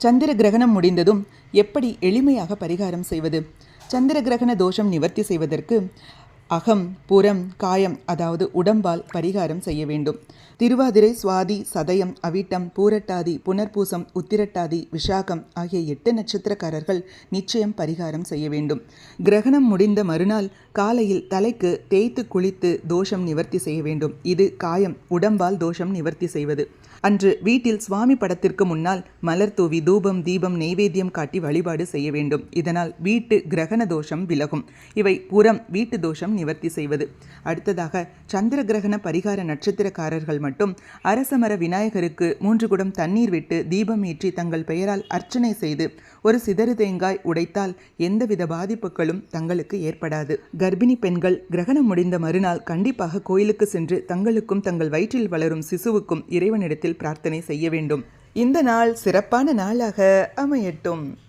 சந்திர கிரகணம் முடிந்ததும் எப்படி எளிமையாக பரிகாரம் செய்வது? சந்திர கிரகண தோஷம் நிவர்த்தி செய்வதற்கு அகம் புறம் காயம் அதாவது உடம்பால் பரிகாரம் செய்ய வேண்டும். திருவாதிரை சுவாதி சதயம் அவிட்டம் பூரட்டாதி புனர்பூசம் உத்திரட்டாதி விஷாகம் ஆகிய எட்டு நட்சத்திரக்காரர்கள் நிச்சயம் பரிகாரம் செய்ய வேண்டும். கிரகணம் முடிந்த மறுநாள் காலையில் தலைக்கு தேய்த்து குளித்து தோஷம் நிவர்த்தி செய்ய வேண்டும். இது காயம் உடம்பால் தோஷம் நிவர்த்தி செய்வது. அன்று வீட்டில் சுவாமி படத்திற்கு முன்னால் மலர் தூவி தூபம் தீபம் நெய்வேத்தியம் காட்டி வழிபாடு செய்ய வேண்டும். இதனால் வீட்டு கிரகண தோஷம் விலகும். இவை புறம் வீட்டு தோஷம் நிவர்த்தி செய்வது. அடுத்ததாக சந்திர கிரகண பரிகார நட்சத்திரக்காரர்கள் மட்டும் அரசமர விநாயகருக்கு மூன்று குடம் தண்ணீர் விட்டு தீபம் ஏற்றி தங்கள் பெயரால் அர்ச்சனை செய்து ஒரு சிதறு தேங்காய் உடைத்தால் எந்தவித பாதிப்புகளும் தங்களுக்கு ஏற்படாது. கர்ப்பிணி பெண்கள் கிரகணம் முடிந்த மறுநாள் கண்டிப்பாக கோயிலுக்கு சென்று தங்களுக்கும் தங்கள் வயிற்றில் வளரும் சிசுவுக்கும் இறைவனிடத்தில் பிரார்த்தனை செய்ய வேண்டும். இந்த நாள் சிறப்பான நாளாக அமையட்டும்.